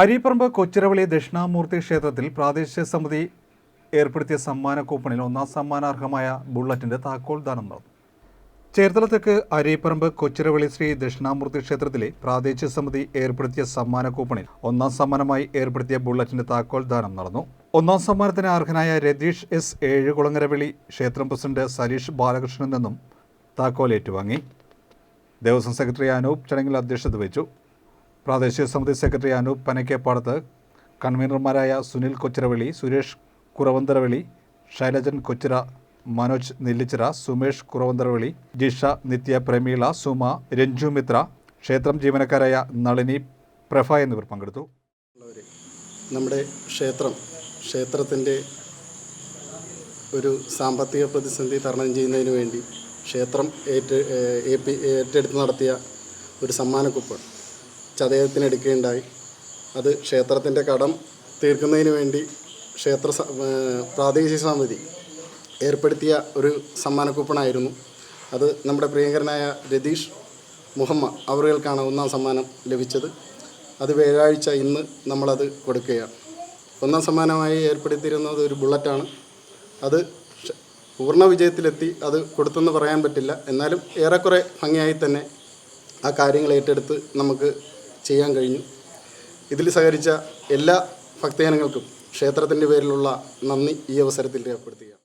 അരീപ്പറമ്പ് കൊച്ചിരവളി ദക്ഷിണാമൂർത്തി ക്ഷേത്രത്തിൽ പ്രാദേശിക സമിതി ഏർപ്പെടുത്തിയ സമ്മാന കൂപ്പണിൽ ഒന്നാം സമ്മാനാർഹമായ ബുള്ളറ്റിന്റെ താക്കോൽ ദാനം നടന്നു. ചേർത്തല തെക്ക് കൊച്ചിറവളി കൊച്ചിരവളി ശ്രീ ദക്ഷിണാമൂർത്തി ക്ഷേത്രത്തിലെ പ്രാദേശിക സമിതി ഏർപ്പെടുത്തിയ സമ്മാന കൂപ്പണിൽ ഒന്നാം സമ്മാനമായി ഏർപ്പെടുത്തിയ ബുള്ളറ്റിന്റെ താക്കോൽ ദാനം നടന്നു. ഒന്നാം സമ്മാനത്തിന് അർഹനായ രതീഷ് എസ് ഏഴുകുളങ്ങരവിളി ക്ഷേത്രം പ്രസിഡന്റ് സരീഷ് ബാലകൃഷ്ണൻ നിന്നും താക്കോൽ ഏറ്റുവാങ്ങി ദേവസ്വം സെക്രട്ടറി അനൂപ് ചടങ്ങിൽ അധ്യക്ഷത വഹിച്ചു. പ്രാദേശിക സമിതി സെക്രട്ടറി അനൂപ് പനക്കേപ്പാടത്ത് കൺവീനർമാരായ സുനിൽ കൊച്ചിരവള്ളി സുരേഷ് കുറവന്തരവള്ളി ശൈലജൻ കൊച്ചിറ മനോജ് നെല്ലിച്ചിറ സുമേഷ് കുറവന്തരവള്ളി ജിഷ നിത്യ പ്രമീള സുമ രഞ്ജു മിത്ര ക്ഷേത്രം ജീവനക്കാരായ നളിനി പ്രഫ എന്നിവർ പങ്കെടുത്തു. നമ്മുടെ ക്ഷേത്രം ക്ഷേത്രത്തിന്റെ ഒരു സാമ്പത്തിക പ്രതിസന്ധി തരണം ചെയ്യുന്നതിന് വേണ്ടി ക്ഷേത്രം ഏറ്റെടുത്ത് നടത്തിയ ഒരു സമ്മാനക്കുപ്പ് ചതയത്തിനെടുക്കുകയുണ്ടായി. അത് ക്ഷേത്രത്തിന്റെ കടം തീർക്കുന്നതിന് വേണ്ടി ക്ഷേത്ര പ്രാദേശിക സമിതി ഏർപ്പെടുത്തിയ ഒരു സമ്മാനക്കൂപ്പണായിരുന്നു അത് നമ്മുടെ പ്രിയങ്കരനായ രതീഷ് മുഹമ്മ അവറുകൾക്കാണ് ഒന്നാം സമ്മാനം ലഭിച്ചത്. അത് വ്യാഴാഴ്ച ഇന്ന് നമ്മളത് കൊടുക്കുകയാണ്. ഒന്നാം സമ്മാനമായി ഏർപ്പെടുത്തിയിരുന്നത് ഒരു ബുള്ളറ്റാണ്. അത് പൂർണ വിജയത്തിലെത്തി അത് കൊടുത്തെന്ന് പറയാൻ പറ്റില്ല. എന്നാലും ഏറെക്കുറെ ഭംഗിയായി തന്നെ ആ കാര്യങ്ങൾ ഏറ്റെടുത്ത് നമുക്ക് ചെയ്യാൻ കഴിഞ്ഞു. ഇതിൽ സഹകരിച്ച എല്ലാ ഭക്തജനങ്ങൾക്കും ക്ഷേത്രത്തിന്റെ പേരിലുള്ള നന്ദി ഈ അവസരത്തിൽ രേഖപ്പെടുത്തുക